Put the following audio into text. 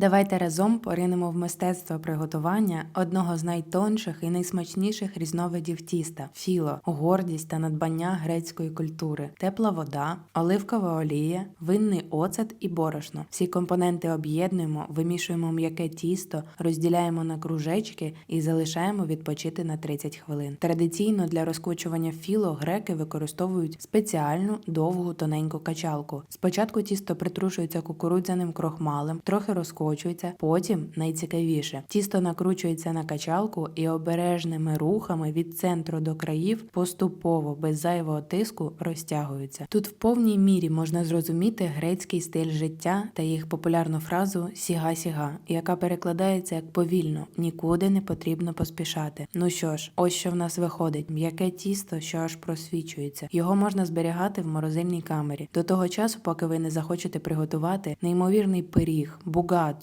Давайте разом поринемо в мистецтво приготування одного з найтонших і найсмачніших різновидів тіста філо, гордість та надбання грецької культури, тепла вода, оливкова олія, винний оцет і борошно. Всі компоненти об'єднуємо, вимішуємо м'яке тісто, розділяємо на кружечки і залишаємо відпочити на 30 хвилин. Традиційно для розкочування філо греки використовують спеціальну довгу тоненьку качалку. Спочатку тісто притрушується кукурудзяним крохмалем, трохи розкочується, потім найцікавіше. Тісто накручується на качалку і обережними рухами від центру до країв поступово без зайвого тиску розтягуються. Тут в повній мірі можна зрозуміти грецький стиль життя та їх популярну фразу сіга-сіга, яка перекладається як повільно, нікуди не потрібно поспішати. Ну що ж, ось що в нас виходить: м'яке тісто, що аж просвічується. Його можна зберігати в морозильній камері до того часу, поки ви не захочете приготувати неймовірний пиріг, бугат